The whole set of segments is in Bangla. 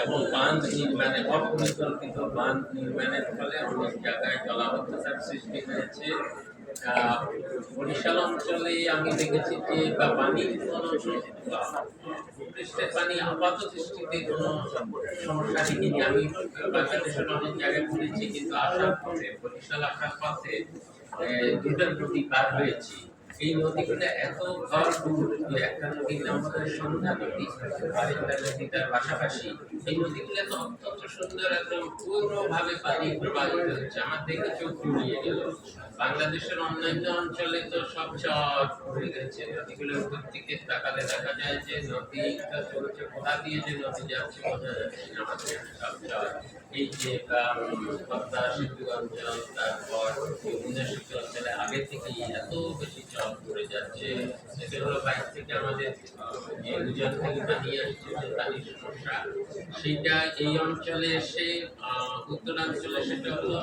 এবং বাঁধ নির্মাণে অপরিকল্পিত বাঁধ নির্মাণের ফলে অনেক জায়গায় জলাবদ্ধতার সৃষ্টি হয়েছে। বরিশাল অঞ্চলে আমি দেখেছি যে বা পানির কোনো পৃষ্ঠের পানি আপাত দৃষ্টিতে কোনো সমস্যা দেখিনি আমি বাংলাদেশের অনেক জায়গায় ঘুরেছি, কিন্তু আসার পথে বরিশাল আসার পথে দুটার নদী পার হয়েছি। এই নদীগুলো এত ভরপুর যে একটা নদীর নাম হচ্ছে সন্ধ্যা নদী আরেকটা নদী তার পাশাপাশি এই নদীগুলো তো অত্যন্ত সুন্দর একদম পুরোভাবে পানি প্রবাহিত হচ্ছে। আমার দেখে চোখ জুড়িয়ে গেল। বাংলাদেশের অন্যান্য অঞ্চলে তো সব চর হয়ে গেছে। নদীগুলোর উপর দিকে তাকালে দেখা যায় যে নদীটা চলছে, কোথা দিয়ে যে নদী যাচ্ছে বোঝা যাচ্ছে আমাদের সব চর এই যে পদ্মা সেতু অঞ্চল, তারপর যমুনা সেতু অঞ্চলে আগে থেকেই এত বেশি চর পড়ে যাচ্ছে। সেটা হলো বাইরে থেকে আমাদের যে থেকে পানি আসছে যে পানির সমস্যা সেইটা এই অঞ্চলে এসে উত্তরাঞ্চলে সেটা হলো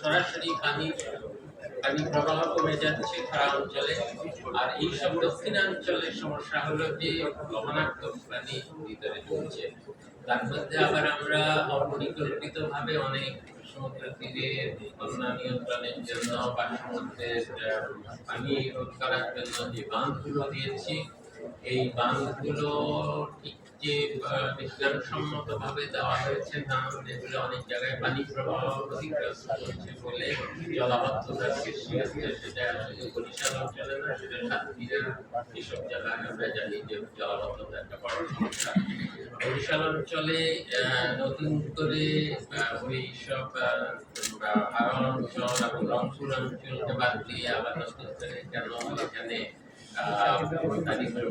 সরাসরি পানির পানি প্রবাহ কমে যাচ্ছে খরা অঞ্চলে। আর এই সব দক্ষিণাঞ্চলের সমস্যা হলো যে লবণাক্ত পানি ভিতরে ঢুকছে। তার মধ্যে আবার আমরা অপরিকল্পিত ভাবে অনেক সমুদ্র তীরে বন্যা নিয়ন্ত্রণের জন্য বা সমুদ্রের পানি রোধ করার জন্য যে বাঁধগুলো দিয়েছি এই বাঁধগুলো ঠিক যে বিজ্ঞানসম্মত ভাবে দেওয়া হয়েছে না, যেগুলো অনেক জায়গায় পানি প্রবাহ ক্ষতিগ্রস্ত হচ্ছে বলে জলাবদ্ধতার সৃষ্টি হচ্ছে, সেটা বরিশাল অঞ্চলে না, সেটা সাতক্ষীরার এসব জায়গায় আমরা জানি যে জলাবদ্ধতা একটা বড় সমস্যা। বরিশাল অঞ্চলে নতুন করে ওই সব হাওড় অঞ্চল এবং রংপুর অঞ্চলকে বাদ দিয়ে আবার নতুন করে কেন এখানে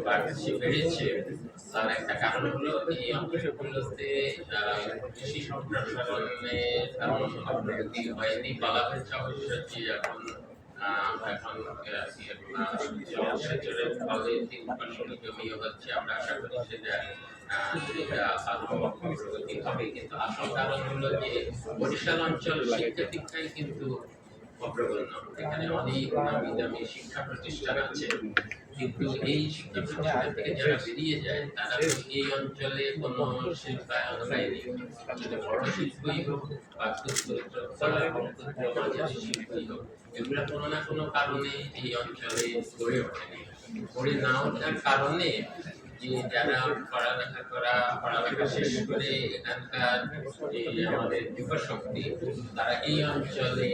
বাড়ছে তার একটা কারণ হলো এই অঞ্চলগুলোতে কৃষি অগ্রগতি হয়নি বলা হয়েছে অবশ্য যে এখন আমরা আশা করি সেটা অগ্রগতি হবে কিন্তু আসল কারণ হলো যে বরিশাল অঞ্চল শিক্ষা দীক্ষায় কিন্তু এখানে অনেক নামি দামি শিক্ষা প্রতিষ্ঠান আছে। কিন্তু এই শিক্ষা প্রতিষ্ঠান থেকে যারা বেরিয়ে যায়, তারা এই অঞ্চলে কোনো শিল্পায়ন সেটা বড় শিল্পই হোক বা ক্ষুদ্র মাঝারি শিল্পই হোক, এগুলো কোনো না কোনো কারণে এই অঞ্চলে গড়ে ওঠেনি। গড়ে না ওঠার কারণে যারা পড়ালেখা করা, পড়ালেখা শেষ করে এখানকার যে আমাদের যুবশক্তি, তারা এই অঞ্চলে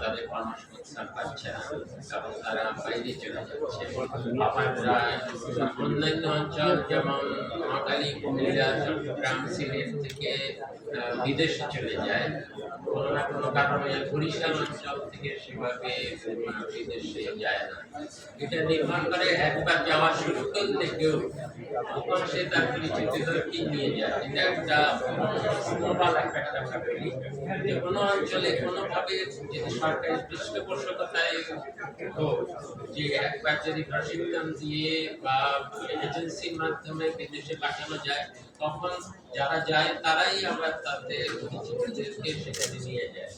তাদের কর্মসংস্থান পাচ্ছে না তারা বাইরে চলে যাচ্ছে। অন্যান্য অঞ্চল, যেমন নোয়াখালী, কুমিল্লা, চট্টগ্রাম, সিলেট থেকে বিদেশে চলে যায়। কোনো না কোনো কারণে বরিশাল অঞ্চল থেকে সেভাবে বিদেশে যায় না। এটা নির্ভর করে একবার যাওয়া শুরু করলে কেউ সে তার নিয়ে যায় এটা একটা বলি যে কোনো অঞ্চলে কোনোভাবে যদি সরকারি পৃষ্ঠপোষকতায় যে একবার যদি প্রশিক্ষণ দিয়ে বা এজেন্সির মাধ্যমে বিদেশে পাঠানো যায় তখন যারা যায় তারাই আবার তাদের সেখানে নিয়ে যায়